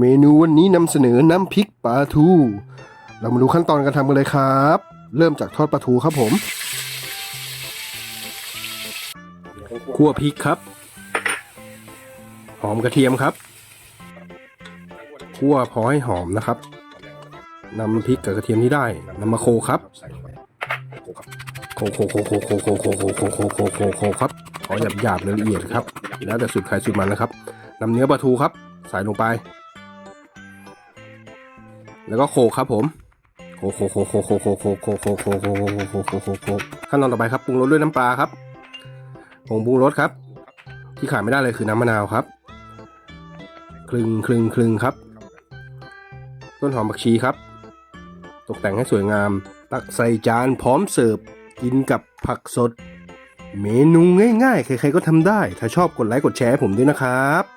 เมนูวันนี้นำเสนอน้ำพริกปลาทู เรามาดูขั้นตอนการทำกันเลยครับ เริ่มจากทอดปลาทูครับผมคั่วพริกครับ หอมกระเทียมครับคั่วพอให้หอมนะครับนำพริกกับกระเทียมที่ได้นำมาโคครับโคโคโคโคโคโคโคโคโคโคโคโคโคครับขอหยาบหยาบละเอียดครับ แล้วแต่สูตรใครสูตรมันนะครับนำเนื้อปลาทูครับ ใส่ลงไป แล้วก็โขกครับผมโขกโขกโขกโขกโขกโขกโขกโขกโขกโขกโขกโขกโขกโคโคโคขั้นตอนต่อไปครับปรุงรสด้วยน้ำปลาครับผงปรุงรสครับ ที่ขาดไม่ได้เลยคือน้ำมะนาวครับ คลึงคลึงคลึงครับ ต้นหอมผักชีครับ ตกแต่งให้สวยงาม ตักใส่จานพร้อมเสิร์ฟกินกับผักสด เมนูง่ายๆ ใครๆก็ทำได้ ถ้าชอบกดไลค์กดแชร์ผมด้วยนะครับ